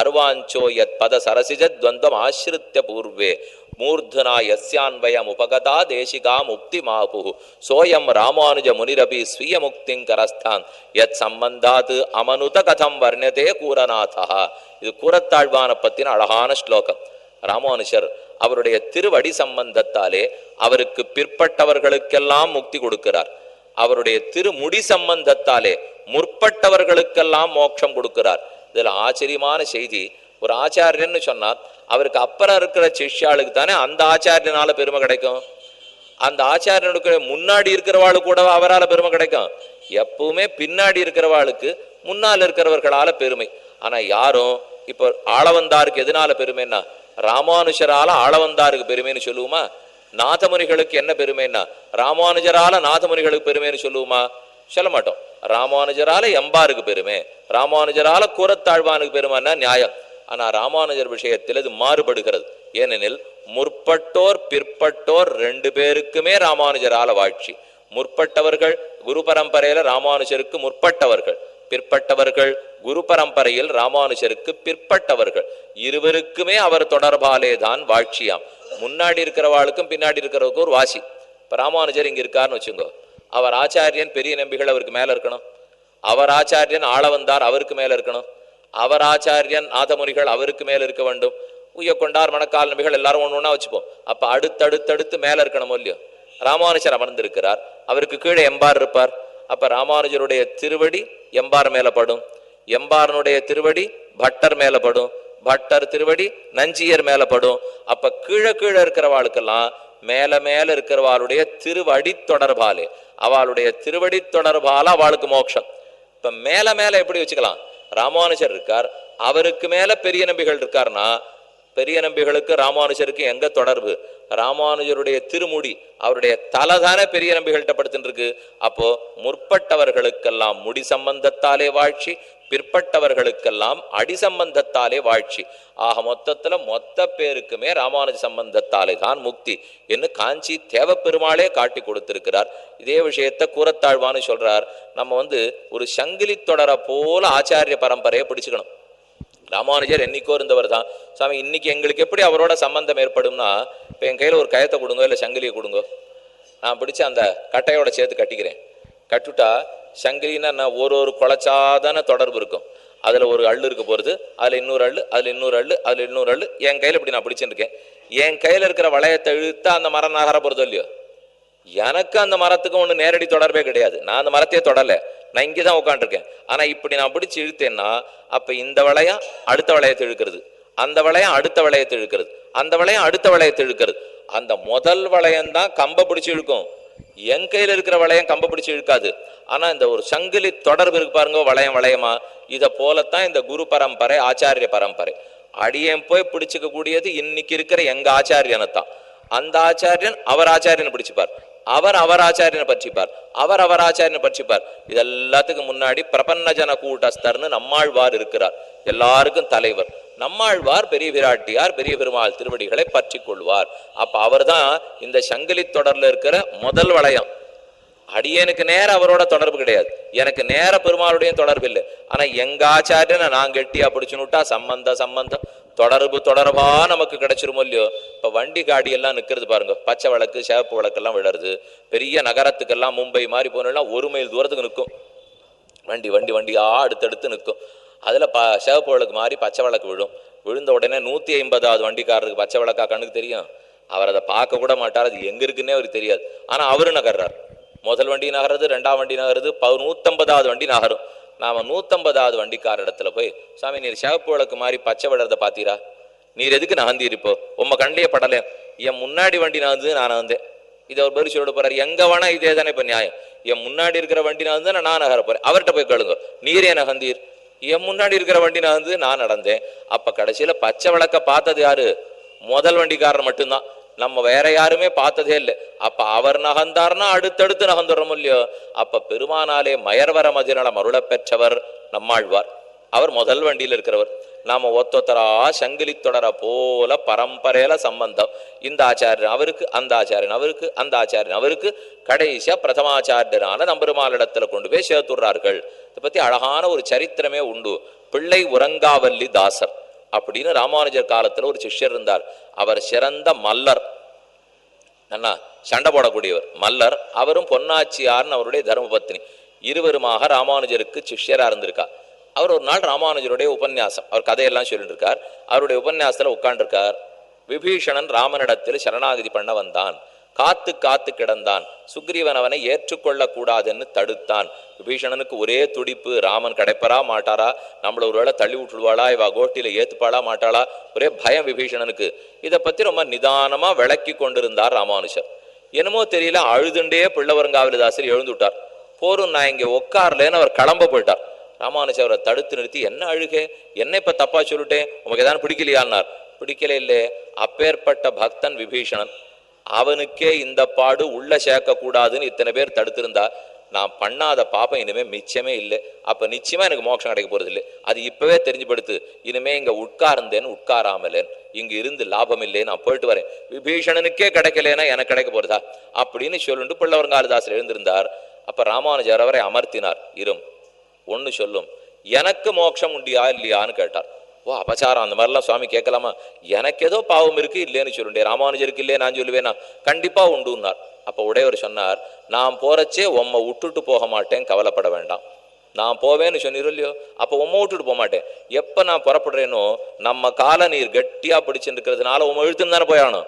அர்வாஞ்சோ யத் பத சரசிஜத்வந்தம் ஆசிரித்த பூர்வே. மூர்தனா யஸ்யான்வயம் உபகதா தேசிகா முக்தி மாபு. சோயம் ராமானுஜ முனிரபி ஸ்வீய முக்திங்கரஸ்தான் யத் சம்பந்தாத் அமனுத கதம் வர்ணதே கூரநாதா. இது கூரத்தாழ்வான பத்தின அழகான ஸ்லோகம். ராமானுஷர் அவருடைய திருவடி சம்பந்தத்தாலே அவருக்கு பிற்பட்டவர்களுக்கெல்லாம் முக்தி கொடுக்கிறார். அவருடைய திருமுடி சம்பந்தத்தாலே முற்பட்டவர்களுக்கெல்லாம் மோட்சம் கொடுக்கிறார். இதில் ஆச்சரியமான செய்தி ஒரு ஆச்சாரியன்னு சொன்னால் அவருக்கு அப்புறம் இருக்கிற சிஷ்யாளுக்கு தானே அந்த ஆச்சாரியனால பெருமை கிடைக்கும்? அந்த ஆச்சாரியனுக்கு முன்னாடி இருக்கிறவாளு கூட அவரால் பெருமை கிடைக்கும்? எப்பவுமே பின்னாடி இருக்கிறவாளுக்கு முன்னால் இருக்கிறவர்களால பெருமை. ஆனால் யாரும் இப்போ ஆளவந்தாருக்கு எதனால பெருமைன்னா ராமானுஷரால ஆளவந்தாருக்கு பெருமைன்னு சொல்லுவோமா? நாதமுனிகளுக்கு என்ன பெருமைன்னா ராமானுஜரால நாதமுனிகளுக்கு பெருமைன்னு சொல்லுவோமா? சொல்ல மாட்டோம் ராமானுஜரால எம்பாருக்கு பெருமை. ராமானுஜரால கூறத்தாழ்வானுக்கு பெருமானா நியாயம். ஆனா ராமானுஜர் விஷயத்தில் இது மாறுபடுகிறது. ஏனெனில் முற்பட்டோர் பிற்பட்டோர் ரெண்டு பேருக்குமே ராமானுஜரால வாழ்ச்சி. முற்பட்டவர்கள் குரு பரம்பரையில ராமானுஜருக்கு முற்பட்டவர்கள். பிற்பட்டவர்கள் குரு பரம்பரையில் ராமானுஜருக்கு பிற்பட்டவர்கள். இருவருக்குமே அவர் தொடர்பாலே தான் வாழ்ச்சியாம். முன்னாடி இருக்கிறவாளுக்கும் பின்னாடி இருக்கிறவருக்கும் ஒரு வாசி. இப்ப ராமானுஜர் இங்க இருக்காருன்னு வச்சுங்கோ. அவர் ஆச்சாரியன் பெரிய நம்பிகள் அவருக்கு மேல இருக்கணும். அவர் ஆச்சாரியன் ஆள வந்தார் அவருக்கு மேல இருக்கணும். அவர் ஆச்சாரியன் நாதமுனிகள் அவருக்கு மேல இருக்க வேண்டும். உய்ய கொண்டார் மணக்கால் நம்பிகள் எல்லாரும் ஒண்ணு ஒண்ணா வச்சுப்போம். அப்ப அடுத்தடுத்தடுத்து மேல இருக்கணும் இல்லையோ? ராமானுஜர் அமர்ந்திருக்கிறார். அவருக்கு கீழே எம்பார் இருப்பார். அப்ப ராமானுஜருடைய திருவடி எம்பார் மேல படும். எம்பாரனுடைய திருவடி பட்டர் மேலே படும். பட்டர் திருவடி நஞ்சியர் மேல படும். அப்ப கீழே கீழே இருக்கிறவாளுக்கெல்லாம் மேல மேல இருக்கிறவாளுடைய திருவடி தொடர்பாலே அவளுடைய திருவடி தொடர்பால அவளுக்கு மோட்சம். இப்ப மேல மேல எப்படி வச்சுக்கலாம்? ராமானுஜர் இருக்கார் அவருக்கு மேல பெரிய நம்பிகள் இருக்காருன்னா பெரிய நம்பிகளுக்கு ராமானுஜருக்கு எங்க தொடர்பு? ராமானுஜருடைய திருமுடி அவருடைய தலை பெரிய நம்பிகள்கிட்ட படுத்துட்டு இருக்கு. அப்போ முற்பட்டவர்களுக்கெல்லாம் முடி சம்பந்தத்தாலே வாழ்ச்சி பிற்பட்டவர்களுக்கெல்லாம் அடி சம்பந்தத்தாலே வாழ்ச்சி. ஆக மொத்தத்தில் மொத்த பேருக்குமே ராமானுஜ சம்பந்தத்தாலே தான் முக்தி என்று காஞ்சி தேவப்பெருமாளே காட்டி கொடுத்திருக்கிறார். இதே விஷயத்த கூறத்தாழ்வான்னு சொல்றார். நம்ம வந்து ஒரு சங்கிலி தொடரை போல ஆச்சாரிய பரம்பரையை பிடிச்சுக்கணும். ராமானுஜர் என்னைக்கோ இருந்தவர் தான். சாமி இன்னைக்கு எங்களுக்கு எப்படி அவரோட சம்பந்தம் ஏற்படும்னா இப்போ என் கையில் ஒரு கயத்தை கொடுங்க இல்லை சங்கிலியை கொடுங்க. நான் பிடிச்ச அந்த கட்டையோட சேர்த்து கட்டிக்கிறேன். கட்டுட்டா சங்கிலின்னா நான் ஒரு ஒரு குலைச்சாதான தொடர்பு இருக்கும். அதில் ஒரு அள்ளு இருக்க போகிறது அதில் இன்னொரு அள்ளு அதில் இன்னொரு அள்ளு அதில் இன்னொரு அள்ளு. என் கையில் இப்படி நான் பிடிச்சிருக்கேன் என் கையில் இருக்கிற வளையத்தை இழுத்தா அந்த மரம் நகர போகிறதோ இல்லையோ? எனக்கு அந்த மரத்துக்கும் ஒன்று நேரடி தொடர்பே கிடையாது. நான் அந்த மரத்தையே தொடலை. நான் இங்கே தான் உட்காந்துருக்கேன் ஆனால் இப்படி நான் பிடிச்சி இழுத்தேன்னா அப்போ இந்த வளையம் அடுத்த வளையத்தை இழுக்கிறது. அந்த வளையம் அடுத்த வளையத்தை இழுக்கிறது. அந்த வளையம் அடுத்த வளையத்தை இழுக்கிறது. அந்த முதல் வளையம் தான் கம்பை பிடிச்சி இழுக்கும். என் கையில் இருக்கிற வளையம் கம்பை பிடிச்சி இழுக்காது. ஆனா இந்த ஒரு சங்கிலி தொடர்பு இருக்கு பாருங்க வளையம் வளையமா. இதை போலத்தான் இந்த குரு பரம்பரை ஆச்சாரிய பரம்பரை. அடியேன் போய் பிடிச்சிக்க கூடியது இன்னைக்கு இருக்கிற எங்க ஆச்சாரியனை தான் அந்த ஆச்சாரியன் அவர் ஆச்சாரியனை பிடிச்சிப்பார். அவர் அவர் ஆச்சாரியனை பற்றிப்பார். அவர் அவர் ஆச்சாரியனை பற்றிப்பார். இது எல்லாத்துக்கும் முன்னாடி பிரபன்னஜன கூட்டஸ்தர்னு நம்மாழ்வார் இருக்கிறார். எல்லாருக்கும் தலைவர். நம்மாழ்வார் பெரிய விராட்டியார் பெரிய பெருமாள் திருவடிகளை பற்றி கொள்வார். அப்ப அவர்தான் இந்த சங்கிலி தொடர்ல இருக்கிற முதல் வளையம். அடியனுக்கு நேர அவரோட தொடர்பு கிடையாது. எனக்கு நேர பெருமாளுடைய தொடர்பு இல்லை. ஆனா எங்க ஆச்சாரியனை நான் கெட்டியா பிடிச்சுனுட்டா சம்பந்த சம்பந்தம் தொடர்பு தொடர்பா நமக்கு கிடைச்சிருமோ இல்லையோ? இப்ப வண்டி காடி எல்லாம் நிக்கிறது பாருங்க. பச்சை விளக்கு சிவப்பு விளக்கெல்லாம் விழருது பெரிய நகரத்துக்கெல்லாம் மும்பை மாதிரி போனோம்னா ஒரு மைல் தூரத்துக்கு நிற்கும். வண்டி வண்டி வண்டியா அடுத்தடுத்து நிற்கும். அதில் ப சிவப்பு விளக்கு மாதிரி பச்சை விளக்கு விழும். விழுந்த உடனே நூற்றி ஐம்பதாவது வண்டிக்காரருக்கு பச்சை விளக்கா கண்ணுக்கு தெரியும்? அவர் அதை பார்க்க கூட மாட்டார் அது எங்கே இருக்குன்னே அவருக்கு தெரியாது. ஆனால் அவரு நகர்றார். முதல் வண்டி நகர்றது ரெண்டாம் வண்டி நகருது ப நூற்றம்பதாவது வண்டி நகரும். நாம் நூற்றம்பதாவது வண்டிக்கார இடத்துல போய் சாமி நீர் சிவப்பு விளக்கு மாதிரி பச்சை விடுறத பார்த்தீரா? நீர் எதுக்கு நகர்ந்தீர் இப்போ உம்ம கண்ணிலே படலை. என் முன்னாடி வண்டி நகர்ந்து நான் வந்தேன் இதை ஒரு பதில் சொல்லிட்டு போறாரு. எங்க வேணா இதே தானே இப்போ நியாயம். என் முன்னாடி இருக்கிற வண்டி நான் நான் நகர போறேன். அவர்கிட்ட போய் கேளுங்க. நீரே நகந்தீர் என் முன்னாடி இருக்கிற வண்டி நான் வந்து நான் நடந்தேன். அப்ப கடைசியில பச்சை விளக்க பார்த்தது யாரு? முதல் வண்டிக்காரர் மட்டும்தான். நம்ம வேற யாருமே பார்த்ததே இல்லை. அப்ப அவர் நகர்ந்தார்னா அடுத்தடுத்து நகர்ந்துடுறோம் இல்லையோ? அப்ப பெருமானாலே மயர்வர மதிநலம் அருள பெற்றவர் நம்மாழ்வார். அவர் முதல் வண்டியில் இருக்கிறவர். நாம ஒத்தொத்தரா சங்கிலி தொடர போல பரம்பரையில சம்பந்தம். இந்த ஆச்சாரியன் அவருக்கு அந்த ஆச்சாரியன் அவருக்கு அந்த ஆச்சாரியன் அவருக்கு கடைசியா பிரதமாச்சாரியனான நம்பெருமாளிடத்துல கொண்டு போய் சேர்த்துடுறார்கள். இதை பத்தி அழகான ஒரு சரித்திரமே உண்டு. பிள்ளை உரங்காவல்லி தாசர் அப்படின்னு ராமானுஜர் காலத்துல ஒரு சிஷ்யர் இருந்தார். அவர் சிறந்த மல்லர். அண்ணா சண்டை போடக்கூடியவர். மல்லர் அவரும் பொன்னாச்சியார்னு அவருடைய தர்மபத்னி இருவருமாக ராமானுஜருக்கு சிஷ்யரா இருந்திருக்கா. அவர் ஒரு நாள் ராமானுஜருடைய உபன்யாசம். அவர் கதையெல்லாம் சொல்லிட்டு இருக்கார் அவருடைய உபன்யாசத்தில் உட்காண்டிருக்கார் விபீஷணன் ராமனிடத்தில் சரணாகதி பண்ண வந்தான். காத்து காத்து கிடந்தான். சுக்ரீவன் அவனை ஏற்றுக்கொள்ள கூடாதுன்னு தடுத்தான். விபீஷணனுக்கு ஒரே துடிப்பு ராமன் கிடைப்பரா மாட்டாரா? நம்மள ஒருவேளை தள்ளி விட்டுடுவாளா? இவ கோட்டியில ஏத்துப்பாளா மாட்டாளா? ஒரே பயம் விபீஷணனுக்கு. இதை பத்தி ரொம்ப நிதானமா விளக்கி கொண்டிருந்தார் ராமானுஜர். என்னமோ தெரியல அழுதுண்டே பிள்ளவரங்காவிலதாசர் எழுந்துட்டார். போரும் நான் இங்க உட்கார்லேன்னு அவர் கிளம்ப போயிட்டார். ராமானுஜர் அவரை தடுத்து நிறுத்தி என்ன அழுகே? என்ன இப்ப தப்பா சொல்லிட்டேன் உனக்கு எதாவது பிடிக்கலையான்னார். பிடிக்கல இல்லே. அப்பேற்பட்ட பக்தன் விபீஷணன். அவனுக்கே இந்த பாடு உள்ள சேர்க்க கூடாதுன்னு இத்தனை பேர் தடுத்திருந்தா நான் பண்ணாத பாப்பம் இனிமே மிச்சமே இல்லை. அப்ப நிச்சயமா எனக்கு மோட்சம் கிடைக்க போறது இல்லை அது இப்பவே தெரிஞ்சுப்படுத்து இனிமே இங்க உட்கார்ந்தேன் உட்காராமலேன். இங்க இருந்து லாபம் இல்லையே நான் போயிட்டு வரேன். விபீஷணனுக்கே கிடைக்கலன்னா எனக்கு கிடைக்க போறதா? அப்படின்னு சொல்லிட்டு பிள்ளவரங்காலிதாசர் எழுந்திருந்தார். அப்ப ராமானுஜர் அவரை அமர்த்தினார். இரும். ஒன்று சொல்லும் எனக்கு மோட்சம் உண்டியா இல்லையான்னு கேட்டார். ஓ அபச்சாரம் அந்த மாதிரிலாம் சுவாமி கேட்கலாமா? எனக்கு ஏதோ பாவம் இருக்கு இல்லைன்னு சொல்லுண்டே ராமானுஜருக்கு இல்லையே நான் சொல்லுவேனா? கண்டிப்பா உண்டுன்னார். அப்ப உடையவர் சொன்னார் நான் போறச்சே உம்மை விட்டுட்டு போக மாட்டேன் கவலைப்பட வேண்டாம். நான் போவேன்னு சொன்னீரோ இல்லையோ? அப்போ உம்மை விட்டுட்டு போக மாட்டேன். எப்போ நான் புறப்படுறேனோ நம்ம காலை நீர் கட்டியாக பிடிச்சுட்டு இருக்கிறதுனால உம்மை இழுத்துன்னு தானே போயானோ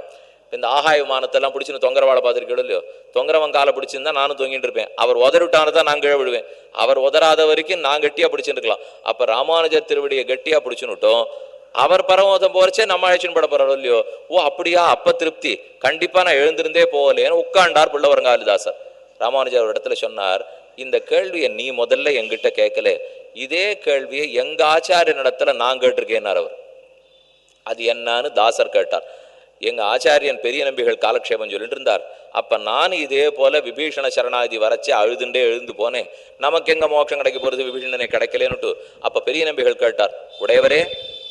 இந்த ஆகாய விமானத்தெல்லாம் பிடிச்சின்னு தொங்கரவாழை பார்த்துருக்கீங்களோ இல்லையோ? தொங்கரவன் காலை பிடிச்சிருந்தா நானும் தொங்கிட்டு இருப்பேன். அவர் உதறிட்டானு தான் நான் கீழே அவர் உதராத வரைக்கும் நான் கெட்டியா பிடிச்சிருக்கலாம் அப்போ அப்ப ராமானுஜர் திருவடியை கெட்டியா பிடிச்சுன்னுட்டோம். அவர் பரமோதம் போறச்சே நம்ம அழைச்சின்னு பட போறாரோ இல்லையோ? ஓ அப்படியா? அப்ப திருப்தி. கண்டிப்பா நான் எழுந்திருந்தே போகலேன்னு உட்காண்டார் பிள்ளவரங்காலிதாசர் ராமானுஜர் ஒரு இடத்துல சொன்னார் இந்த கேள்வியை நீ முதல்ல எங்கிட்ட கேட்கல. இதே கேள்வியை எங்க ஆச்சாரிய இடத்துல நான் கேட்டிருக்கேன்னார் அவர். அது என்னன்னு தாசர் கேட்டார். எங்க ஆச்சாரியன் பெரிய நம்பிகள் காலக்ஷேபம் சொல்லிட்டு இருந்தார் அப்ப நான் இதே போல விபீஷண சரணாதி வரச்சே அழுதுண்டே எழுந்து போனேன். நமக்கு எங்க மோட்சம் கிடைக்க போறது? விபீஷணனை கிடைக்கலன்னுட்டு. அப்ப பெரிய நம்பிகள் கேட்டார் உடையவரே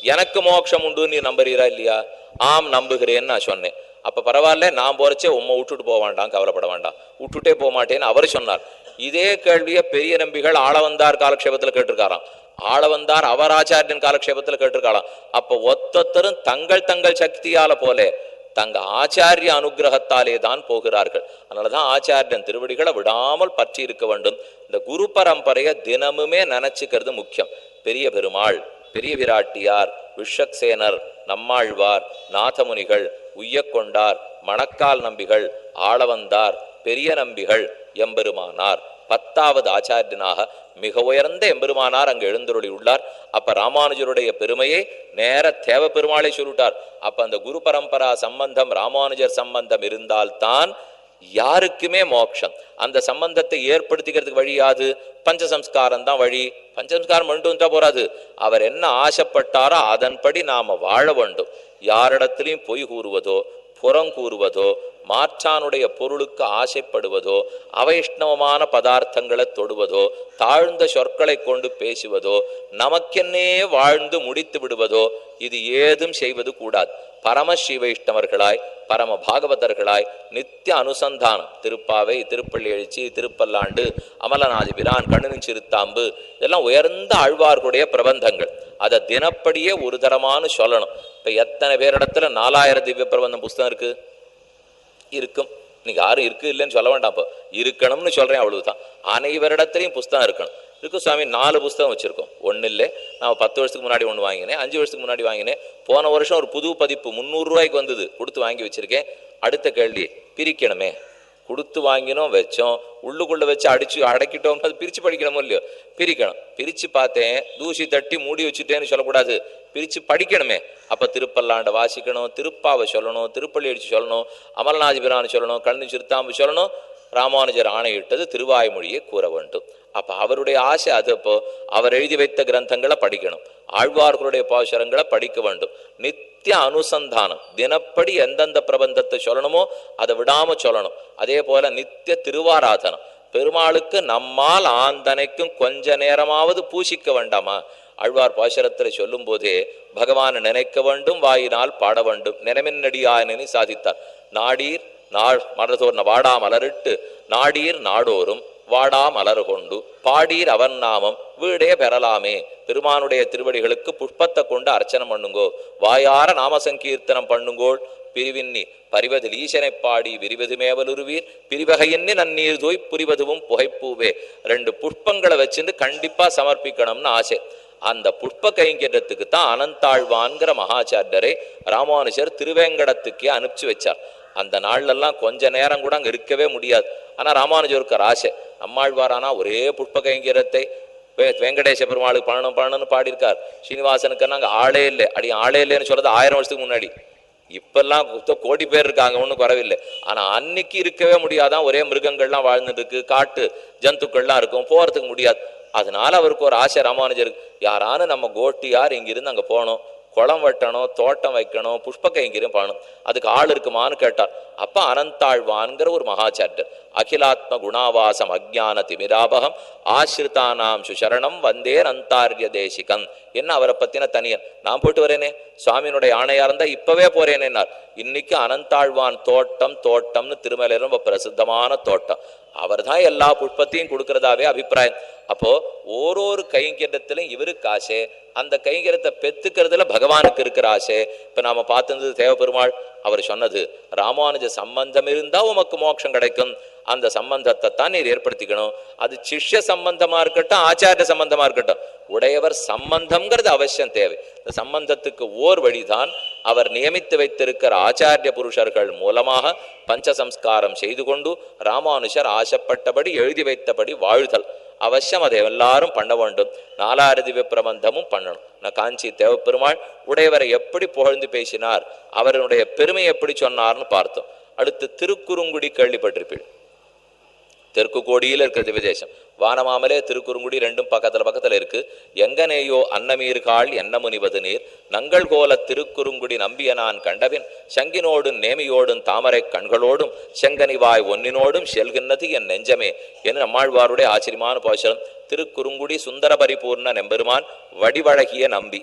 எனக்கு மோட்சம் உண்டு நீ நம்புறீரா இல்லையா? ஆம் நம்புகிறேன்னு நான் சொன்னேன். அப்ப பரவாயில்ல நான் போறச்சே உம்மை விட்டுட்டு போக வேண்டாம் கவலைப்பட வேண்டாம். விட்டுட்டே போக மாட்டேன்னு அவர் சொன்னார். இதே கேள்வியை பெரிய நம்பிகள் ஆளவந்தார் காலக்ஷேபத்தில் கேட்டிருக்காராம். ஆளவந்தார் அவராச்சாரியன் ஆச்சாரியன் காலக்ஷேபத்துல கேட்டிருக்காளாம். அப்ப ஒத்தொத்தரும் தங்கள் தங்கள் சக்தியால போல தங்க ஆச்சாரிய அனுகிரகத்தாலே தான் போகிறார்கள். அதனாலதான் ஆச்சாரியன் திருவடிகளை விடாமல் பற்றி இருக்க வேண்டும். இந்த குரு பரம்பரையை தினமுமே நினைச்சுக்கிறது முக்கியம். பெரிய பெருமாள் பெரிய விராட்டியார் விஷக்சேனர் நம்மாழ்வார் நாதமுனிகள் உய்யக்கொண்டார் மணக்கால் நம்பிகள் ஆளவந்தார் பெரிய நம்பிகள் எம்பெருமானார் பத்தாவது ஆச்சாரியனாக மிக உயர்ந்த எம்பெருமானார் அங்கு எழுந்தருளி உள்ளார். அப்ப ராமானுஜருடைய பெருமையை நேர தேவ பெருமாளை சொல்லிட்டார். அப்ப அந்த குரு பரம்பரா சம்பந்தம் ராமானுஜர் சம்பந்தம் இருந்தால்தான் யாருக்குமே மோட்சம். அந்த சம்பந்தத்தை ஏற்படுத்திக்கிறதுக்கு வழியாது பஞ்சசம்ஸ்காரம் தான் வழி. பஞ்சசம்ஸ்காரம் மட்டும் இருந்தா போறாது. அவர் என்ன ஆசைப்பட்டாரோ அதன்படி நாம வாழ வேண்டும். யாரிடத்திலையும் பொய் கூறுவதோ புறம் கூறுவதோ மாற்றானுடைய பொருளுக்கு ஆசைப்படுவதோ அவைஷ்ணவமான பதார்த்தங்களை தொடுவதோ தாழ்ந்த சொற்களை கொண்டு பேசுவதோ நமக்கென்னே வாழ்ந்து முடித்து விடுவதோ இது ஏதும் செய்வது கூடாது. பரம ஸ்ரீ வைஷ்ணவர்களாய் பரம பாகவதர்களாய் நித்திய அனுசந்தானம் திருப்பாவை திருப்பள்ளி எழுச்சி திருப்பல்லாண்டு அமலநாதி பிரான் கண்ணனின் சிறுத்தாம்பு இதெல்லாம் உயர்ந்த ஆழ்வார்களுடைய பிரபந்தங்கள். அதை தினப்படியே ஒரு தரமானு சொல்லணும். இப்போ எத்தனை பேரிடத்துல நாலாயிரம் திவ்ய பிரபந்தம் புஸ்தகம் இருக்குது இருக்கும். இன்னைக்கு யாரும் இருக்கு இல்லைன்னு சொல்ல வேண்டாம் இப்போ இருக்கணும்னு சொல்கிறேன் அவ்வளவுதான். அனைவரிடத்துலையும் புஸ்தகம் இருக்கணும். இருக்கு சுவாமி நாலு புஸ்தகம் வச்சுருக்கோம். ஒன்றும் இல்லை. நான் பத்து வருஷத்துக்கு முன்னாடி ஒன்று வாங்கினேன். அஞ்சு வருஷத்துக்கு முன்னாடி வாங்கினேன். போன வருஷம் ஒரு புது பதிப்பு முந்நூறு ரூபாய்க்கு வந்தது. கொடுத்து வாங்கி வச்சுருக்கேன். அடுத்த கேள்வி பிரிக்கணுமே. கொடுத்து வாங்கினோம் வச்சோம். உள்ளுக்குள்ளே வச்சு அடிச்சு அடக்கிட்டோம் அது பிரித்து படிக்கணுமோ இல்லையோ? பிரிக்கணும். பிரித்து பார்த்தேன். தூசி தட்டி மூடி வச்சுட்டேன்னு சொல்லக்கூடாது. பிரித்து படிக்கணுமே. அப்போ திருப்பல்லாண்ட வாசிக்கணும் திருப்பாவை சொல்லணும் திருப்பள்ளி அடிச்சு சொல்லணும் அமல்நாதிபிரான்னு சொல்லணும் கண்ணு சிறுத்தாம்பு சொல்லணும். ராமானுஜர் ஆணையிட்டது திருவாய்மொழியை கூற வேண்டும். அப்ப அவருடைய ஆசை அது அப்போ அவர் எழுதி வைத்த கிரந்தங்களை படிக்கணும். ஆழ்வார்களுடைய பாசுரங்களை படிக்க வேண்டும். நித்திய அனுசந்தானம். தினப்படி எந்தெந்த பிரபந்தத்தை சொல்லணுமோ அதை விடாம சொல்லணும். அதே போல நித்திய திருவாராதனம். பெருமாளுக்கு நம்மால் ஆந்தனைக்கும் கொஞ்ச நேரமாவது பூசிக்க வேண்டாமா? ஆழ்வார் பாசுரத்துல சொல்லும் போதே பகவானை நினைக்க வேண்டும் வாயினால் பாட வேண்டும். நினைமின்னடியாயனி சாதித்தார். நாடீர் நாள் மனதோர் வாடா மலரிட்டு நாடீர் நாடோறும் வாடா மலர் கொண்டு பாடீர் அவன் நாமம் வீடே பெறலாமே. பெருமானுடைய திருவடிகளுக்கு புஷ்பத்தை கொண்டு அர்ச்சனை பண்ணுங்கோ. வாயார நாம சங்கீர்த்தனம் பண்ணுங்கோள். பிரிவின்னி பரிவதில் ஈசனை பாடி விரிவது மேவலுருவீர் பிரிவகையின்னி நன்னீர் தோய் புரிவதுவும் புகைப்பூவே. ரெண்டு புஷ்பங்களை வச்சுட்டு கண்டிப்பா சமர்ப்பிக்கணும்னு ஆசை. அந்த புஷ்ப கைங்கரியத்துக்கு தான் அனந்தாழ்வான்கிற மகாச்சாரியரை ராமானுஜர் திருவேங்கடத்துக்கே அனுப்பிச்சு வச்சார். அந்த நாள்லெல்லாம் கொஞ்ச நேரம் கூட அங்கே இருக்கவே முடியாது. ஆனா ராமானுஜருக்கு ஒரு ஆசை. நம்மாழ்வாரானா ஒரே புஷ்ப கைங்கரியத்தை வெங்கடேச பெருமாளுக்கு பண்ணணும் பண்ணணும்னு பாடியிருக்கார். ஸ்ரீனிவாசனுக்கு நாங்கள் ஆளே இல்லை. அடி ஆளே இல்லைன்னு சொல்றது ஆயிரம் வருஷத்துக்கு முன்னாடி. இப்பெல்லாம் கோடி பேர் இருக்காங்க ஒன்றும் குறவில்லை. ஆனால் அன்னைக்கு இருக்கவே முடியாதான் ஒரே மிருகங்கள்லாம் வாழ்ந்துட்டு காட்டு ஜந்துக்கள்லாம் இருக்கும் போகிறதுக்கு முடியாது. அதனால அவருக்கு ஒரு ஆசை ராமானுஜருக்கு யாரானு நம்ம கோட்டியார் இங்கிருந்து அங்கே போனோம். குளம் வெட்டணும் தோட்டம் வைக்கணும் புஷ்ப கைங்கரியம் பண்ணணும் அதுக்கு ஆள் இருக்குமான்னு கேட்டார். அப்ப அனந்தாழ்வான்கிற ஒரு மகாச்சாரியர் அகிலாத்ம குணாவாசம் அஜான திமிராபகம் ஆசிரிதானாம் சுசரணம் வந்தே அந்தாரிய தேசிகன் என்ன அவரை பத்தின தனியன்? நான் போயிட்டு வரேனே சுவாமியினுடைய ஆணையா இருந்தா இப்பவே போறேனேன்னார். இன்னைக்கு அனந்தாழ்வான் தோட்டம் தோட்டம்னு திருமலையில ரொம்ப பிரசித்தமான தோட்டம். அவர்தான் எல்லா புஷ்பத்தையும் கொடுக்கறதாவே அபிப்பிராயம். அப்போ ஓரொரு கைங்கரியத்திலும் இவருக்கு ஆசை அந்த கைங்கரத்தை பெத்துக்கிறதுல பகவானுக்கு இருக்கிற ஆசை. இப்ப நாம பார்த்தது தேவபெருமாள் அவர் சொன்னது ராமானுஜ சம்பந்தம் இருந்தா உமக்கு மோட்சம் கிடைக்கும். அந்த சம்பந்தத்தை தான் நீர் ஏற்படுத்திக்கணும். அது சிஷ்ய சம்பந்தமா இருக்கட்டும் ஆச்சாரிய சம்பந்தமா இருக்கட்டும். உடையவர் சம்பந்தம்ங்கிறது அவசியம் தேவை. இந்த சம்பந்தத்துக்கு ஓர் வழிதான் அவர் நியமித்து வைத்திருக்கிற ஆச்சாரிய புருஷர்கள் மூலமாக பஞ்சசம்ஸ்காரம் செய்து கொண்டு ராமானுஷர் ஆசைப்பட்டபடி எழுதி வைத்தபடி வாழ்தல் அவசியம். அதை எல்லாரும் பண்ண வேண்டும். நாலாறு திவ்ய பிரபந்தமும் பண்ணணும். நான் காஞ்சி தேவப்பெருமாள் உடையவரை எப்படி புகழ்ந்து பேசினார் அவருடைய பெருமை எப்படி சொன்னார்னு பார்த்தோம். அடுத்து திருக்குறுங்குடி கேள்விப்பட்டிருப்பீள் தெற்கு கோடியில் இருக்கிறது விதேசம் வானமாமலே திருக்குறுங்குடி ரெண்டும் பக்கத்துல பக்கத்துல இருக்கு. எங்கனேயோ அன்னமீர்காள் என்ன முனிவது நீர். நங்கள் கோல திருக்குறுங்குடி நம்பிய நான் கண்டவின் சங்கினோடும் நேமியோடும் தாமரை கண்களோடும் செங்கனிவாய் ஒன்னினோடும் செல்கின்றது என் நெஞ்சமே. என்று நம்மாழ்வாருடைய ஆச்சரியமான போஷனம் திருக்குறுங்குடி சுந்தர பரிபூர்ண நெம்பெருமான் வடிவழகிய நம்பி.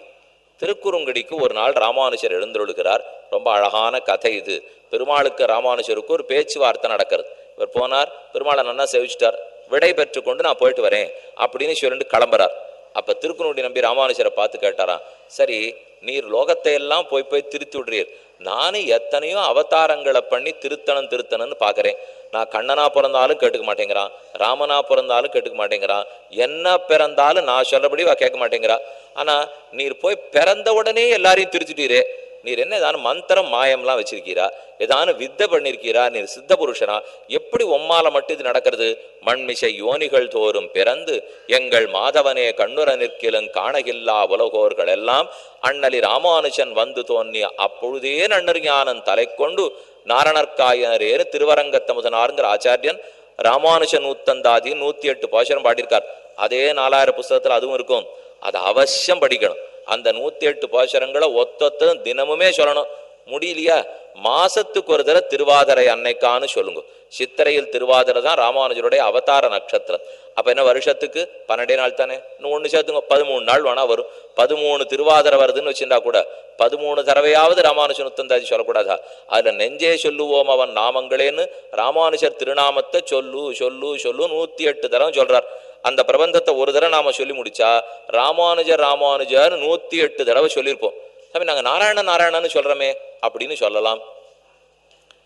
திருக்குறுங்குடிக்கு ஒரு நாள் ராமானுஜர் எழுந்தருளுகிறார். ரொம்ப அழகான கதை இது. பெருமாளுக்கு ராமானுஜருக்கு ஒரு பேச்சுவார்த்தை நடக்கிறது. இவர் போனார் பெருமாளை நன்னா சேவிச்சிட்டார் விடை பெற்று கொண்டு நான் போயிட்டு வரேன் அப்படின்னு சொல்லிட்டு கிளம்புறார். அப்போ திருக்குறளுடைய நம்பி ராமானுஜரை பார்த்து கேட்டாராம் சரி நீர் லோகத்தை எல்லாம் போய் போய் திருத்தி விடுறீர். நானும் எத்தனையோ அவதாரங்களை பண்ணி திருத்தணம் திருத்தணும்னு பார்க்கறேன். நான் கண்ணனா பிறந்தாலும் கேட்டுக்க மாட்டேங்கிறான் ராமனா பிறந்தாலும் கேட்டுக்க மாட்டேங்கிறான் என்ன பிறந்தாலும் நான் சொல்லபடி கேட்க மாட்டேங்கிறா ஆனால் நீர் போய் பிறந்த உடனே எல்லாரையும் திருத்திட்டீரே நீர் என்ன ஏதான மந்திரம் மாயம்லாம் வச்சிருக்கீரா? ஏதான வித்தை பண்ணிருக்கீரா? நீர் சித்த புருஷனா? எப்படி உம்மால மட்டும் இது நடக்கிறது? மண்மிசை யோனிகள் தோறும் பிறந்து எங்கள் மாதவனே கண்ணுர நிற்கிலும் காணகில்லா உலகோர்கள் எல்லாம் அண்ணலி ராமானுஜன் வந்து தோன்றிய அப்பொழுதே நன்னர் ஞானம் தலை கொண்டு நாரணர்காயனரேறு திருவரங்கத்தமுதனாருங்கிற ஆச்சாரியன் ராமானுஜ நூத்தந்தாதி நூத்தி எட்டு பாசுரம் பாடியிருக்கார். அதே நாலாயிரம் புஸ்தகத்துல அதுவும் இருக்கும். அதை அவசியம் படிக்கணும். அந்த நூத்தி எட்டு பாசுரங்களை ஒத்தொத்தம் தினமுமே சொல்லணும். முடியலையா? மாசத்துக்கு ஒரு தடவை திருவாதிரை அன்னைக்கான்னு சொல்லுங்க. சித்திரையில் திருவாதிரை தான் ராமானுஜருடைய அவதார நட்சத்திரம். அப்ப என்ன வருஷத்துக்கு? பன்னெண்டே நாள் தானே? இன்னும் ஒண்ணு சேர்த்துங்க. பதிமூணு நாள் வேணா வரும். பதிமூணு திருவாதிரை வருதுன்னு வச்சிருந்தா கூட பதிமூணு தடவையாவது ராமானுஜன் உத்தந்தாதி சொல்லக்கூடாதா? அதுல நெஞ்சே சொல்லுவோம் அவன் நாமங்களேன்னு ராமானுஜர் திருநாமத்தை சொல்லு சொல்லு சொல்லு நூத்தி எட்டு தரம் சொல்றார். அந்த பிரபந்தத்தை ஒரு தடவை நாம சொல்லி முடிச்சா ராமானுஜர் ராமானுஜர் நூத்தி எட்டு தடவை சொல்லியிருப்போம். சாமி நாங்க நாராயண நாராயணன்னு சொல்றோமே அப்படின்னு சொல்லலாம்.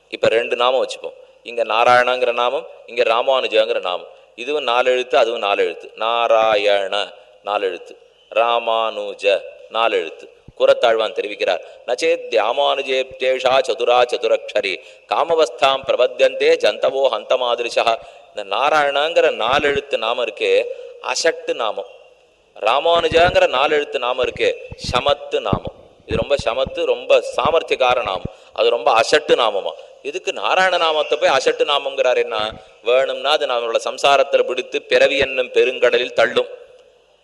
இப்ப ரெண்டு நாமம் வச்சுப்போம். இங்க நாராயணங்கிற நாமம் இங்க ராமானுஜங்கிற நாமம். இதுவும் நாலு எழுத்து அதுவும் நாலு எழுத்து. நாராயண நாலு எழுத்து. ராமானுஜ நாலு எழுத்து. குரத்தாழ்வான் தெரிவிக்கிறார். நச்சே தேஷா சதுரா சதுரக்ஷரி. காமவஸ்தாம் பிரபத்தியந்தே ஜந்தவோ ஹந்தமாதிரிஷா இந்த நாராயணங்கிற நாலெழுத்து நாமம் இருக்கே அசட்டு நாமம். ராமானுஜங்கிற நாலெழுத்து நாமம் இருக்கே சமத்து நாமம். இது ரொம்ப சமத்து ரொம்ப சாமர்த்தியக்கார நாமம். அது ரொம்ப அசட்டு நாமமா. இதுக்கு நாராயண நாமத்தை போய் அசட்டு நாமங்கிறார் என்ன? வேணும்னா அது நம்மளோட சம்சாரத்தில் பிடித்து பிறவி என்னும் பெருங்கடலில் தள்ளும்.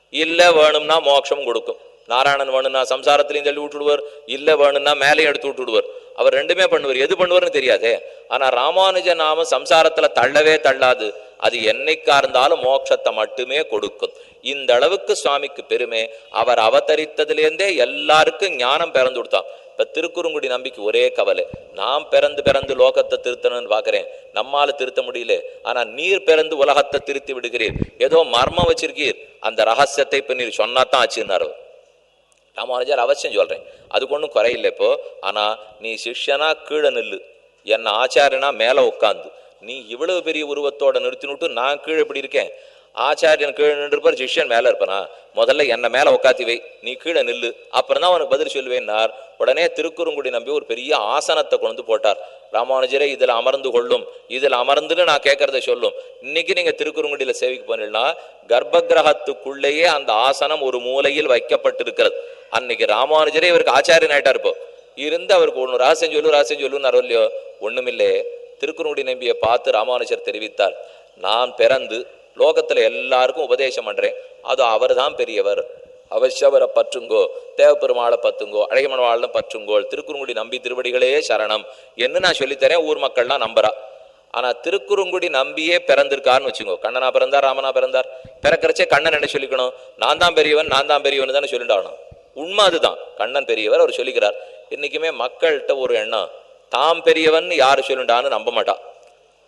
இல்லை வேணும்னா மோட்சம் கொடுக்கும். நாராயணன் வேணும்னா சம்சாரத்திலையும் தள்ளி விட்டுடுவார். இல்லை வேணும்னா மேலேயும் எடுத்து விட்டுடுவார். அவர் ரெண்டுமே பண்ணுவார். எது பண்ணுவார்னு தெரியாதே. ஆனா ராமானுஜ நாமம் சம்சாரத்துல தள்ளவே தள்ளாது. அது என்னைக்கா இருந்தாலும் மோட்சத்தை மட்டுமே கொடுக்கும். இந்த அளவுக்கு சுவாமிக்கு பெருமை. அவர் அவதரித்ததுலேருந்தே எல்லாருக்கும் ஞானம் பிறந்து கொடுத்தான். இப்ப திருக்குறுங்குடி நம்பிக்கை ஒரே கவலை. நாம் பிறந்து பிறந்து லோகத்தை திருத்தணும்னு பாக்குறேன் நம்மால திருத்த முடியல. ஆனா நீர் பிறந்து உலகத்தை திருத்தி விடுகிறீர். ஏதோ மர்மம் வச்சிருக்கீர். அந்த ரகசியத்தை இப்ப நீர் சொன்னாதான் ஆச்சுன்னாரு ராமானுஜர் அவசியம் சொல்கிறேன் அதுக்கு ஒன்றும் குறையில்லை இப்போ. ஆனால் நீ சிஷ்யனா கீழே நில்லு. என்ன ஆச்சாரியனா மேலே உட்காந்து நீ இவ்வளவு பெரிய உருவத்தோட நிறுத்தினுட்டு நான் கீழே இப்படி இருக்கேன். ஆச்சாரியன் கீழே நின்றுப்பார் சிஷ்யன் மேலே இருப்பனா? முதல்ல என்னை மேலே உட்காத்தி வை. நீ கீழே நில்லு. அப்புறம் தான் உனக்கு பதில் சொல்லுவேன்னார். உடனே திருக்குறுங்குடி நம்பி ஒரு பெரிய ஆசனத்தை கொண்டு போட்டார். ராமானுஜரே இதுல அமர்ந்து கொள்ளும். இதுல அமர்ந்துன்னு நான் கேட்கறத சொல்லும். இன்னைக்கு நீங்க திருக்குறுங்குடியில சேவைக்கு போனீங்கன்னா கர்ப்பகிரகத்துக்குள்ளேயே அந்த ஆசனம் ஒரு மூலையில் வைக்கப்பட்டிருக்கிறது. அன்னைக்கு ராமானுஜரே இவருக்கு ஆச்சாரியன் ஆயிட்டார் இப்போ. இருந்து அவருக்கு ஒன்று ரகசியம் சொல்லு ரகசியம் சொல்லுன்னு இல்லையோ? ஒண்ணுமில்லே திருக்குறுங்குடி நம்பியை பார்த்து ராமானுஜர் தெரிவித்தார். நான் பிறந்து லோகத்துல எல்லாருக்கும் உபதேசம் பண்றேன். அது அவர்தான் பெரியவர். அவசியவரை பற்றுங்கோ தேவப்பெருமாளை பத்துங்கோ அழகமனவாளனை பற்றுங்கோள் திருக்குறுங்குடி நம்பி திருவடிகளே சரணம் என்று நான் சொல்லித்தரேன் ஊர் மக்கள்லாம் நம்புறா. ஆனா திருக்குறுங்குடி நம்பியே பிறந்திருக்காருன்னு வச்சுக்கோ கண்ணனா பிறந்தார் ராமனா பிறந்தார் பிறக்கிறச்சே கண்ணன் என்ன சொல்லிக்கணும்? நான் தான் பெரியவன் நான் தான் பெரியவன் தானே சொல்லிட்டாகணும் உண்மை அதுதான் கண்ணன் பெரியவர் அவர் சொல்லிக்கிறார். இன்னைக்குமே மக்கள்கிட்ட ஒரு எண்ணம் தாம் பெரியவன் யாரு சொல்லிட்டான்னு நம்ப மாட்டா.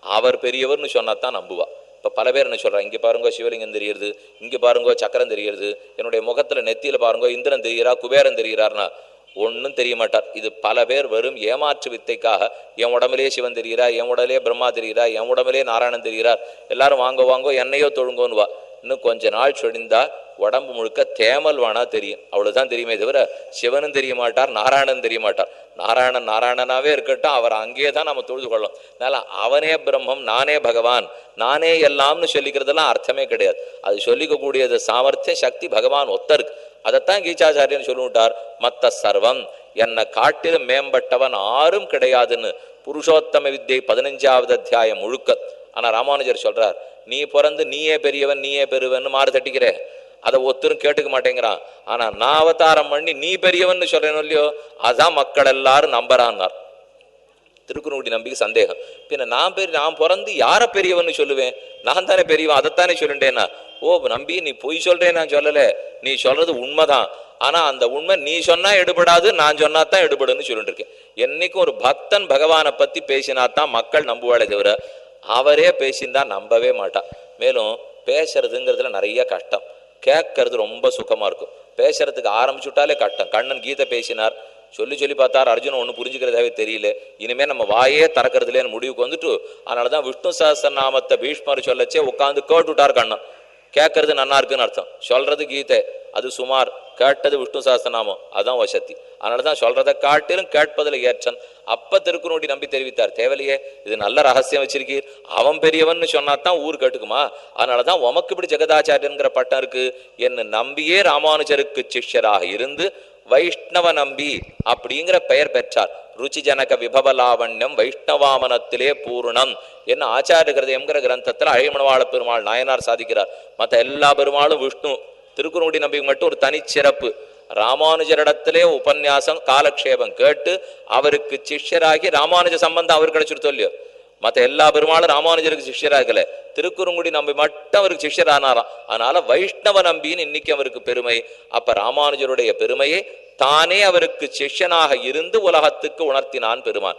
அவர் பெரியவர்னு சொன்னா தான் நம்புவா. இப்போ பல பேர் என்ன சொல்கிறாங்க இங்கே பாருங்க சிவலிங்கம் தெரியுது இங்கே பாருங்க சக்கரம் தெரியுது என்னுடைய முகத்தில் நெத்தியில் பாருங்க இந்திரன் தெரிகிறா குபேரன் தெரிகிறார்னா ஒன்றும் தெரிய மாட்டார். இது பல பேர் வெறும் ஏமாற்று வித்தைக்காக என் உடம்புலேயே சிவன் தெரிகிறா என் உடலே பிரம்மா தெரிகிறா என் உடம்புலேயே நாராயணன் தெரிகிறார் எல்லாரும் வாங்க வாங்கோ என்னையோ தொழுங்கோன்னு வா இன்னும் கொஞ்ச நாள் சொடிந்தா உடம்பு முழுக்க தேமல் வானா தெரியும். அவ்வளவுதான் தெரியுமே தவிர சிவனும் தெரிய மாட்டார் நாராயணன் தெரிய மாட்டார் நாராயணன் நாராயணனாவே இருக்கட்டும் அவர் அங்கேயே தான் நம்ம தொழுது கொள்ளலாம் அதனால அவனே பிரம்மம் நானே பகவான். நானே எல்லாம்னு சொல்லிக்கிறதெல்லாம் அர்த்தமே கிடையாது. அது சொல்லிக்கக்கூடியது சாமர்த்திய சக்தி பகவான் ஒத்தருக்கு. அதைத்தான் கீச்சாச்சாரியன் சொல்லிவிட்டார் மத்த சர்வம் என்னை காட்டிலும் மேம்பட்டவன் ஆறும் கிடையாதுன்னு. புருஷோத்தம வித்தியை பதினஞ்சாவது அத்தியாயம் முழுக்க. ஆனா ராமானுஜர் சொல்றார் நீ பிறந்து நீயே பெரியவன் நீயே பெறுவன்னு மாறு தட்டிக்கிற. அதை ஒத்தரும் கேட்டுக்க மாட்டேங்கிறான். ஆனா நான் அவதாரம் பண்ணி நீ பெரியவன் சொல்றேன் இல்லையோ அதான் மக்கள் எல்லாரும் நம்புறான்னார் திருக்குறளுடைய நம்பிக்கை சந்தேகம். பின்ன நான் பெரிய நான் பிறந்து யாரை பெரியவன்னு சொல்லுவேன்? நான் தானே பெரியவன் அதைத்தானே சொல்லிட்டேனா ஓ நம்பி நீ பொய் சொல்றேன் நான் சொல்லல. நீ சொல்றது உண்மைதான். ஆனா அந்த உண்மை நீ சொன்னா எடுபடாது நான் சொன்னா தான் எடுபடுன்னு சொல்லிட்டு இருக்கேன். என்னைக்கும் ஒரு பக்தன் பகவானை பத்தி பேசினா தான் மக்கள் நம்புவாளே தவிர அவரே பேசியிருந்தா நம்பவே மாட்டான் மேலும் பேசுறதுங்கிறதுல நிறைய கஷ்டம். கேட்கறது ரொம்ப சுகமா இருக்கும். பேசுறதுக்கு ஆரம்பிச்சுட்டாலே கஷ்டம். கண்ணன் கீதை பேசினார். சொல்லி சொல்லி பார்த்தார். அர்ஜுனன் ஒன்றும் புரிஞ்சுக்கிறதாவே தெரியல. இனிமே நம்ம வாயே திறக்கிறதுலேன்னு முடிவுக்கு வந்துட்டு அதனால தான் விஷ்ணு சஹஸ்ரநாமத்தை பீஷ்மர் சொல்லச்சே உட்காந்து கேட்டுட்டார் கண்ணன். கேட்கறது நன்னா இருக்குன்னு அர்த்தம். சொல்றது கீதை. அது சுமார் கேட்டது விஷ்ணு சாஸ்திரநாமம். அதான் வசதி. அதனால தான் சொல்றதை காட்டிலும் கேட்பதில் ஏற்றன் அப்ப திருக்குறோடி நம்பி தெரிவித்தார். தேவலையே இது நல்ல ரகசியம் வச்சிருக்கீர். அவன் பெரியவன்னு சொன்னாதான் ஊர் கேட்டுக்குமா? அதனால தான் உமக்கு இப்படி ஜெகதாச்சாரியங்கிற பட்டம் இருக்கு. என்ன நம்பியே ராமானுஜருக்கு சிஷ்யராக இருந்து வைஷ்ணவ நம்பி அப்படிங்கிற பெயர் பெற்றார். ருச்சி ஜனக விபவலாவண்யம் வைஷ்ணவாமனத்திலே பூர்ணம் என்ன ஆச்சாரிய கிருதயம்ங்கிற கிரந்தத்துல அழிமணவாள பெருமாள் நாயனார் சாதிக்கிறார். மற்ற எல்லா பெருமாளும் விஷ்ணு திருக்குறளுடைய நம்பிக்கை மட்டும் ஒரு தனிச்சிறப்பு ராமானுஜரிடத்திலே உபன்யாசம் காலக்ஷேபம் கேட்டு அவருக்கு சிஷ்யராகி ராமானுஜ சம்பந்தம் அவர் கிடைச்சிருத்தோ இல்லையோ? மற்ற எல்லா பெருமாளும் ராமானுஜருக்கு சிஷ்யராகல திருக்குறுங்குடி நம்பி மட்டும் அவருக்கு சிஷ்யரானாராம் அதனால வைஷ்ணவ நம்பின்னு இன்னைக்கு அவருக்கு பெருமை. அப்ப ராமானுஜருடைய பெருமையை தானே அவருக்கு சிஷ்யனாக இருந்து உலகத்துக்கு உணர்த்தினான் பெருமான்.